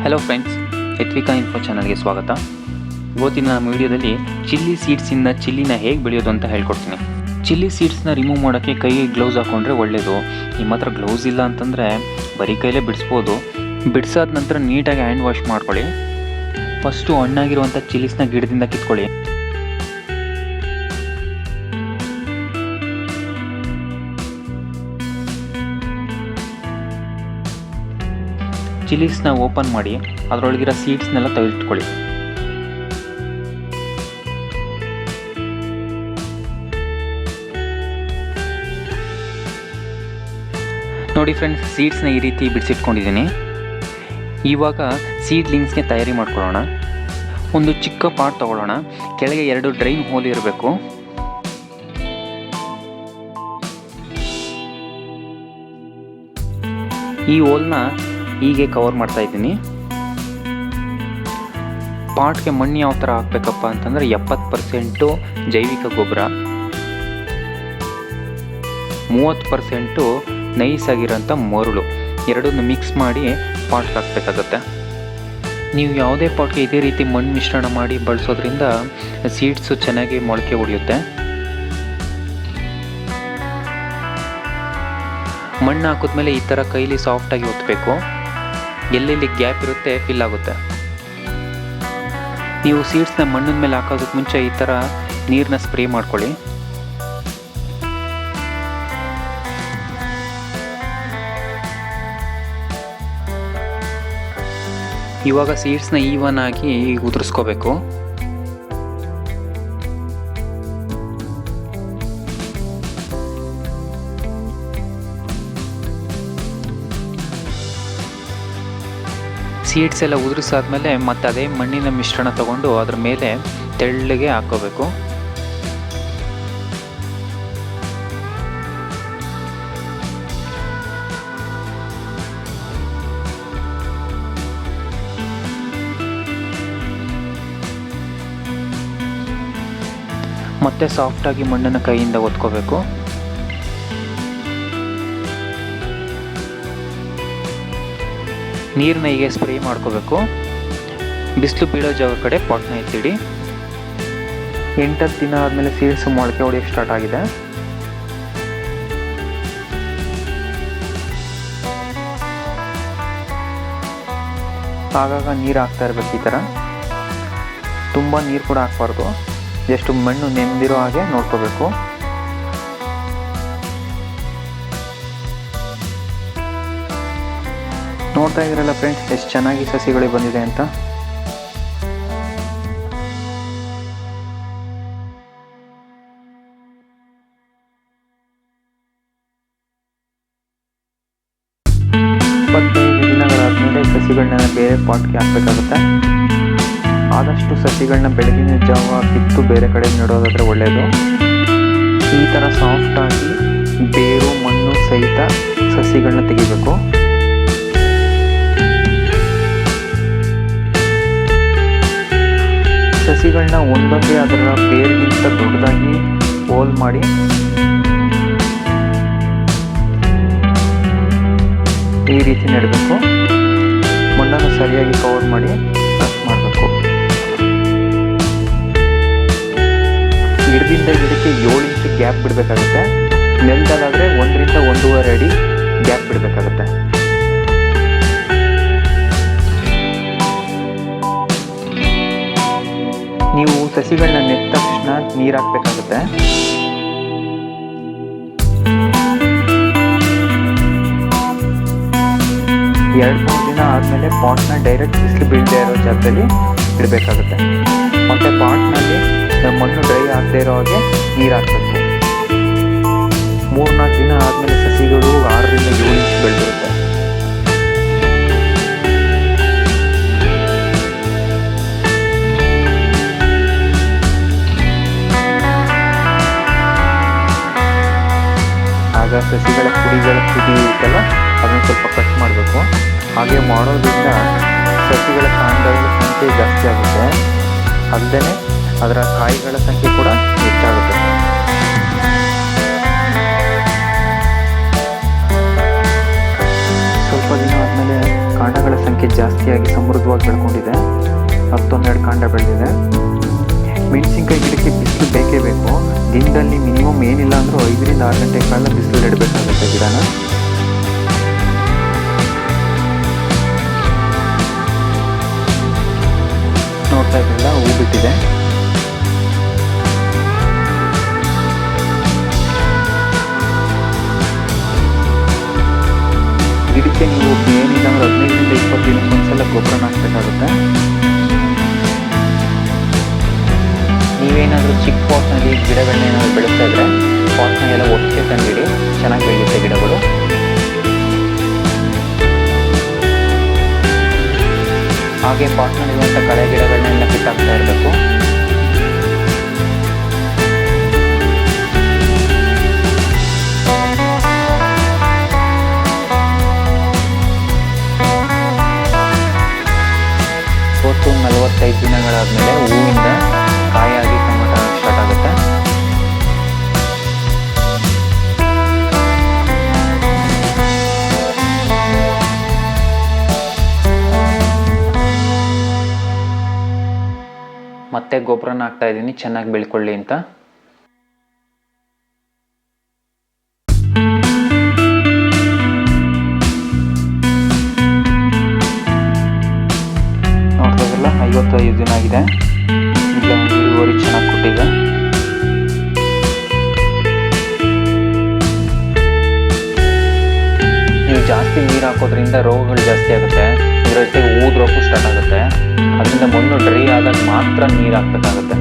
Hello friends ಎತ್ವಿಕಾ info ಚಾನಲ್ಗೆ ಸ್ವಾಗತ. ಇವತ್ತಿನ ನಮ್ಮ ವಿಡಿಯೋದಲ್ಲಿ ಚಿಲ್ಲಿ ಸೀಡ್ಸಿಂದ ಚಿಲ್ಲಿನ ಹೇಗೆ ಬೆಳೆಯೋದು ಅಂತ ಹೇಳ್ಕೊಡ್ತೀನಿ. ಚಿಲ್ಲಿ ಸೀಡ್ಸ್ನ ರಿಮೂವ್ ಮಾಡೋಕ್ಕೆ ಕೈಗೆ ಗ್ಲೌಸ್ ಹಾಕೊಂಡ್ರೆ ಒಳ್ಳೆಯದು ನಿಮ್ಮ ಹತ್ರ ಗ್ಲೌಸ್ ಇಲ್ಲ ಅಂತಂದರೆ ಬರೀ ಕೈಲೇ ಬಿಡಿಸ್ಬೋದು. ಬಿಡಿಸಾದ ನಂತರ ನೀಟಾಗಿ ಹ್ಯಾಂಡ್ ವಾಶ್ ಮಾಡ್ಕೊಳ್ಳಿ. ಫಸ್ಟು ಹಣ್ಣಾಗಿರುವಂಥ ಚಿಲ್ಲಿಸ್ನ ಗಿಡದಿಂದ ಕಿತ್ಕೊಳ್ಳಿ. ಚಿಲ್ಲೀಸ್ನ ಓಪನ್ ಮಾಡಿ ಅದರೊಳಗಿರೋ ಸೀಡ್ಸ್ನೆಲ್ಲ ತೆಗೆದಿಟ್ಕೊಳ್ಳಿ. ನೋಡಿ ಫ್ರೆಂಡ್ಸ್, ಸೀಡ್ಸ್ನ ಈ ರೀತಿ ಬಿಡಿಸಿಟ್ಕೊಂಡಿದ್ದೀನಿ. ಇವಾಗ ಸೀಡ್ಲಿಂಗ್ಸ್ಗೆ ತಯಾರಿ ಮಾಡ್ಕೊಳ್ಳೋಣ. ಒಂದು ಚಿಕ್ಕ ಪಾಟ್ ತಗೊಳ್ಳೋಣ. ಕೆಳಗೆ ಎರಡು ಡ್ರೈನ್ ಹೋಲ್ ಇರಬೇಕು. ಈ ಹೋಲ್ನ ಹೀಗೆ ಕವರ್ ಮಾಡ್ತಾ ಇದ್ದೀನಿ. ಪಾಟ್ಗೆ ಮಣ್ಣು ಯಾವ ಥರ ಹಾಕ್ಬೇಕಪ್ಪ ಅಂತಂದರೆ ಎಪ್ಪತ್ತು ಪರ್ಸೆಂಟು ಜೈವಿಕ ಗೊಬ್ಬರ, ಮೂವತ್ತು ಪರ್ಸೆಂಟು ನೈಸ್ ಆಗಿರೋಂಥ ಮರಳು. ಎರಡನ್ನು ಮಿಕ್ಸ್ ಮಾಡಿ ಪಾಟ್ಗೆ ಹಾಕ್ಬೇಕಾಗತ್ತೆ. ನೀವು ಯಾವುದೇ ಪಾಟ್ಗೆ ಇದೇ ರೀತಿ ಮಣ್ಣು ಮಿಶ್ರಣ ಮಾಡಿ ಬಳಸೋದ್ರಿಂದ ಸೀಡ್ಸು ಚೆನ್ನಾಗಿ ಮೊಳಕೆ ಹೊಡೆಯುತ್ತೆ ಮಣ್ಣು ಹಾಕಿದ್ಮೇಲೆ ಈ ಥರ ಕೈಲಿ ಸಾಫ್ಟಾಗಿ ಒತ್ತಬೇಕು ಎಲ್ಲೆಲ್ಲಿ ಗ್ಯಾಪ್ ಇರುತ್ತೆ ಫಿಲ್ ಆಗುತ್ತೆ. ನೀವು ಸೀಡ್ಸ್ನ ಮಣ್ಣಿನ ಮೇಲೆ ಹಾಕೋದಕ್ಕೆ ಮುಂಚೆ ಈ ಥರ ನೀರನ್ನ ಸ್ಪ್ರೇ ಮಾಡ್ಕೊಳ್ಳಿ. ಇವಾಗ ಸೀಡ್ಸ್ನ ಈವನ್ ಆಗಿ ಉದುರಿಸ್ಕೋಬೇಕು. ಸೀಡ್ಸ್ ಎಲ್ಲ ಉದುರಿಸಾದ್ಮೇಲೆ ಮತ್ತೆ ಅದೇ ಮಣ್ಣಿನ ಮಿಶ್ರಣ ತಗೊಂಡು ಅದ್ರ ಮೇಲೆ ತೆಳ್ಳಗೆ ಹಾಕೋಬೇಕು ಮತ್ತೆ ಸಾಫ್ಟಾಗಿ ಮಣ್ಣನ್ನು ಕೈಯಿಂದ ಒತ್ಕೋಬೇಕು. ನೀರನ್ನ ಹೀಗೆ ಸ್ಪ್ರೇ ಮಾಡ್ಕೋಬೇಕು. ಬಿಸಿಲು ಬೀಳೋ ಜಾಗ ಕಡೆ ಪಾಟ್ನ ಎತ್ತಿಡಿ. ಎಂಟತ್ತು ದಿನ ಆದಮೇಲೆ ಸೀಡ್ಸ್ ಮೊಳಕೆ ಹೊಡೆಯೋಕ್ಕೆ ಸ್ಟಾರ್ಟ್ ಆಗಿದೆ. ಆಗಾಗ ನೀರು ಹಾಕ್ತಾ ಇರಬೇಕು ಈ ಥರ ತುಂಬ ನೀರು ಕೂಡ ಹಾಕ್ಬಾರ್ದು. ಎಷ್ಟು ಮಣ್ಣು ನೆಂದಿರೋ ಹಾಗೆ ನೋಡ್ಕೋಬೇಕು. ನೋಡ್ತಾ ಇದ್ರಲ್ಲ ಫ್ರೆಂಡ್ಸ್ ಎಷ್ಟು ಚೆನ್ನಾಗಿ ಸಸಿಗಳು ಬಂದಿದೆ ಅಂತ? ಸಸಿಗಳನ್ನ ಬೇರೆ ಪಾಟ್ಗೆ ಹಾಕ್ಬೇಕಾಗುತ್ತೆ. ಆದಷ್ಟು ಸಸಿಗಳನ್ನ ಬೆಳಗಿನ ಜಾವ ಕಿತ್ತು ಬೇರೆ ಕಡೆ ನೆಡೋದಾದ್ರೆ ಒಳ್ಳೆಯದು ಈ ಥರ ಸಾಫ್ಟಾಗಿ ಬೇರು ಮಣ್ಣು ಸಹಿತ ಸಸಿಗಳನ್ನ ತೆಗಿಬೇಕು. ಸಸಿಗಳನ್ನ ಒಂದೊಂದೇ ಅದರ ಬೇರಿಗಿಂತ ದೊಡ್ಡದಾಗಿ ಹೋಲ್ ಮಾಡಿ ಈ ರೀತಿ ನೆಡಬೇಕು. ಮಣ್ಣನ್ನು ಸರಿಯಾಗಿ ಕವರ್ ಮಾಡಿ ಕಟ್ ಮಾಡಬೇಕು. ಗಿಡದಿಂದ ಗಿಡಕ್ಕೆ ಏಳು ಇಂಚು ಗ್ಯಾಪ್ ಬಿಡಬೇಕಾಗುತ್ತೆ. ನೆಲದಲ್ಲಾದರೆ ಒಂದರಿಂದ ಒಂದೂವರೆ ಅಡಿ ಗ್ಯಾಪ್ ಬಿಡಬೇಕಾಗುತ್ತೆ. ಸಸಿಗಳನ್ನ ನೆಟ್ಟ ತಕ್ಷಣ ನೀರು ಹಾಕ್ಬೇಕಾಗುತ್ತೆ. ಎರಡು ಮೂರು ದಿನ ಆದಮೇಲೆ ಪಾಟ್ನ ಡೈರೆಕ್ಟ್ ಬಿಸಿಲು ಬೀಳದೆ ಇರೋ ಜಾಗದಲ್ಲಿ ಇಡಬೇಕಾಗುತ್ತೆ. ಮತ್ತು ಪಾಟ್ನಲ್ಲಿ ಮಣ್ಣು ಡ್ರೈ ಆಗದೆ ಇರೋ ಹಾಗೆ ನೀರು ಹಾಕಬೇಕು. ಮೂರ್ನಾಲ್ಕು ದಿನ ಆದಮೇಲೆ ಸಸಿಗಳು ಆರರಿಂದ ಏಳು ಬೆಳೆದಿರುತ್ತೆ. ಆಗ ಸಸಿಗಳ ಕುಡಿಗಳ ಪುಡಿ ಇರುತ್ತಲ್ಲ ಅದನ್ನು ಸ್ವಲ್ಪ ಕಟ್ ಮಾಡಬೇಕು. ಹಾಗೆ ಮಾಡೋದ್ರಿಂದ ಸಸಿಗಳ ಕಾಂಡಗಳ ಸಂಖ್ಯೆ ಜಾಸ್ತಿ ಆಗುತ್ತೆ. ಅಲ್ಲದೆ ಅದರ ಕಾಯಿಗಳ ಸಂಖ್ಯೆ ಕೂಡ ಹೆಚ್ಚಾಗುತ್ತೆ. ಸ್ವಲ್ಪ ದಿನ ಆದಮೇಲೆ ಕಾಂಡಗಳ ಸಂಖ್ಯೆ ಜಾಸ್ತಿಯಾಗಿ ಸಮೃದ್ಧವಾಗಿ ಬೆಳ್ಕೊಂಡಿದೆ. ಹತ್ತೊಂದೆರಡು ಕಾಂಡ ಬೆಳೆದಿದೆ. ಮೆಣಸಿನ್ಕಾಯಿ ಗಿಡಕ್ಕೆ ಬಿಸಿಲು ಬೇಕೇ ಬೇಕು. ದಿನದಲ್ಲಿ ಮಿನಿಮಮ್ ಏನಿಲ್ಲ ಅಂದರೂ ಐದರಿಂದ ಆರು ಗಂಟೆ ಕಾಲ ಬಿಸಿಲು ಇಡಬೇಕಾಗುತ್ತೆ ಗಿಡನ. ನೋಡ್ತಾ ಇದ್ರಲ್ಲ ಹೂ ಬಿಟ್ಟಿದೆ. ಗಿಡಕ್ಕೆ ನೀವು ಏನಿಲ್ಲ ಅಂದ್ರೆ ಹದಿನೈದರಿಂದ ಇಪ್ಪತ್ತು ದಿನಕ್ಕೆ ಒಂದ್ಸಲ ಗೊಬ್ಬರನ ಹಾಕ್ಬೇಕಾಗುತ್ತೆ. ನೀವೇನಾದರೂ ಚಿಕ್ಕ ಪಾಟ್ನಲ್ಲಿ ಗಿಡಗಳನ್ನ ಏನಾದರೂ ಬೆಳೆಸ್ತಾ ಇದ್ರೆ ಪಾಟ್ನ ಎಲ್ಲ ಒಟ್ಟಿಗೆ ತಂದಿಡಿ, ಚೆನ್ನಾಗಿ ಬೆಳೆಯುತ್ತೆ ಗಿಡಗಳು. ಹಾಗೆ ಪಾಟ್ನಲ್ಲಿರುವಂಥ ಕಳೆ ಗಿಡಗಳನ್ನೆಲ್ಲ ಕಿತ್ತಾಕ್ತಾ ಇರಬೇಕು. ಇವತ್ತು ನಲವತ್ತೈದು ದಿನಗಳಾದಮೇಲೆ ಹೂವಿಂದ ಮತ್ತೆ ಗೊಬ್ಬರನ ಹಾಕ್ತಾ ಇದ್ದೀನಿ. ಚೆನ್ನಾಗಿ ಬೆಳ್ಕೊಳ್ಳಿ ಅಂತ. ನೋಡ್ತಾ ಐವತ್ತೈದು ದಿನ ಆಗಿದೆ. ಇಳುವರಿ ಚೆನ್ನಾಗಿ ಕೊಟ್ಟಿದೆ. ನೀವು ಜಾಸ್ತಿ ನೀರು ಹಾಕೋದ್ರಿಂದ ರೋಗಗಳು ಜಾಸ್ತಿ ಆಗುತ್ತೆ. ಇದರ ಜೊತೆಗೆ ಊದ್ರೋಕ್ಕೂ ಸ್ಟಾರ್ಟ್ ಆಗುತ್ತೆ. ಅದರಿಂದ ಆದಾಗ ಮಾತ್ರ ನೀರು ಹಾಕ್ಬೇಕಾಗುತ್ತೆ